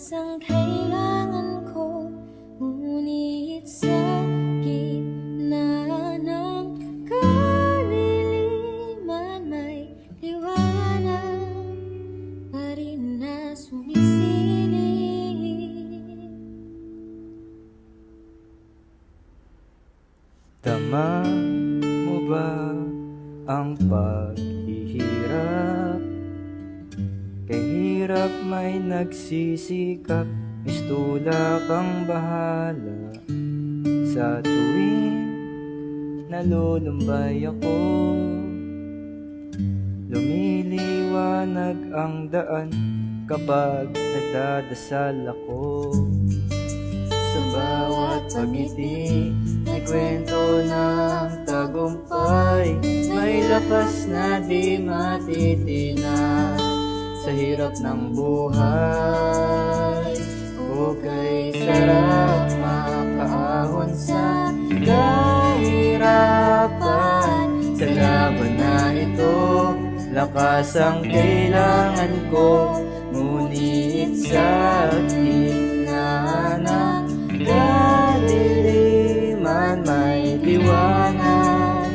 kasang kailangan ko Ngunit sa gitna ng kaliliman May liwanag pa rin na Tama mo ba ang paghihirap? Hirap may nagsisikap Mistula kang bahala. Sa tuwing nalulumbay ako Lumiliwanag ang daan Kapag nagdadasal ako. Sa bawat pagngiti May kwento ng tagumpay May lakas na di matitina Sa hirap ng buhay. Okay, sarap makaahon sa kahirapan. Sa laban na ito Lakas ang kailangan ko. Ngunit sa gitna ng kadiliman May liwanag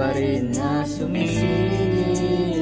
pa rin na sumisilip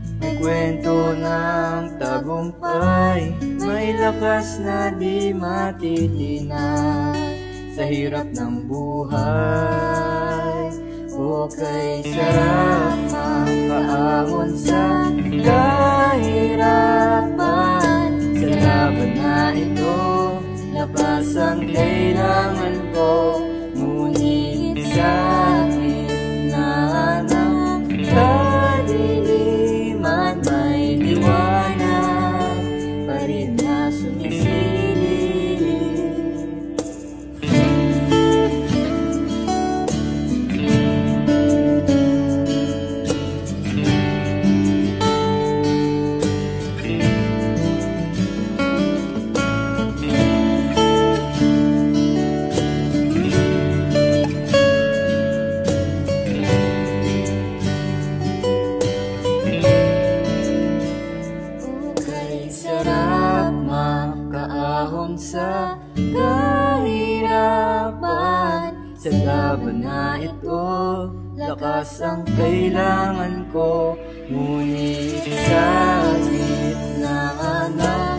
May kwento ng tagumpay May lakas na di matitina Sa hirap ng buhay Okay, sarap makaahon sa kahirapan. Sa laban na ito Lakas ang kailangan ko Sa laban na ito, lakas ang kailangan ko. Ngunit sa gitna ng